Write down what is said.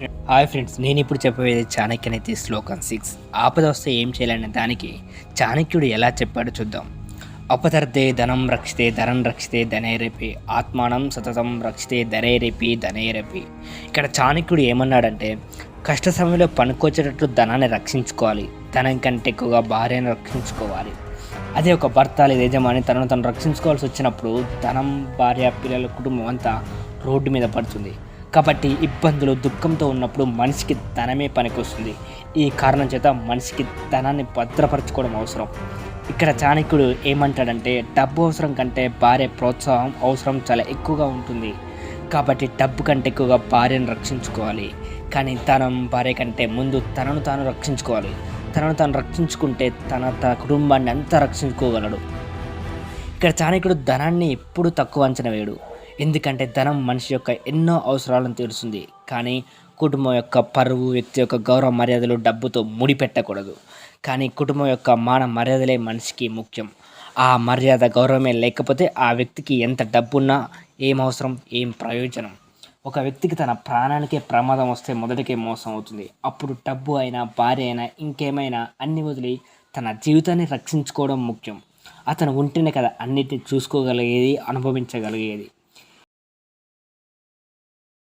Hi friends నేను ఇప్పుడు చెప్పబోయేది చాణక్యనైతే శ్లోకం సిక్స్ ఆపద వస్తే ఏం చేయాలనే దానికి చాణక్యుడు ఎలా చెప్పాడో చూద్దాం. అపతర్దే ధనం రక్షితే ధనం రక్షితే ధనైరపి ఆత్మానం సతతం రక్షితే ధనైరపి ధనైరపి ఇక్కడ చాణక్యుడు ఏమన్నాడంటే కష్ట సమయంలో పనికొచ్చేటట్లు ధనాన్ని రక్షించుకోవాలి. ధనం కంటే ఎక్కువగా భార్యను రక్షించుకోవాలి. అదే ఒక భర్త లేదా యజమాని తనను తను రక్షించుకోవాల్సి వచ్చినప్పుడు ధనం భార్య పిల్లల కుటుంబం అంతా రోడ్డు మీద పడుతుంది. కాబట్టి ఇబ్బందులు దుఃఖంతో ఉన్నప్పుడు మనిషికి ధనమే పనికొస్తుంది. ఈ కారణం చేత మనిషికి ధనాన్ని భద్రపరచుకోవడం అవసరం. ఇక్కడ చాణక్యుడు ఏమంటాడంటే డబ్బు అవసరం కంటే భార్య ప్రోత్సాహం అవసరం చాలా ఎక్కువగా ఉంటుంది. కాబట్టి డబ్బు కంటే ఎక్కువగా భార్యను రక్షించుకోవాలి. కానీ తనం భార్య కంటే ముందు తనను తాను రక్షించుకోవాలి. తనను తాను రక్షించుకుంటే తన తన కుటుంబాన్ని అంతా రక్షించుకోగలడు. ఇక్కడ చాణక్యుడు ధనాన్ని ఎప్పుడు తక్కువ అంచనా వేయడు. ఎందుకంటే ధనం మనిషి యొక్క ఎన్నో అవసరాలను తీరుస్తుంది. కానీ కుటుంబం యొక్క పరువు వ్యక్తి యొక్క గౌరవ మర్యాదలు డబ్బుతో ముడిపెట్టకూడదు. కానీ కుటుంబం యొక్క మాన మర్యాదలే మనిషికి ముఖ్యం. ఆ మర్యాద గౌరవమే లేకపోతే ఆ వ్యక్తికి ఎంత డబ్బున్నా ఏం అవసరం ఏం ప్రయోజనం? ఒక వ్యక్తికి తన ప్రాణానికే ప్రమాదం వస్తే మొదటికే మోసం అవుతుంది. అప్పుడు డబ్బు అయినా భార్య అయినా ఇంకేమైనా అన్ని వదిలి తన జీవితాన్ని రక్షించుకోవడం ముఖ్యం. అతను ఉంటేనే కదా అన్నిటిని చూసుకోగలిగేది అనుభవించగలిగేది.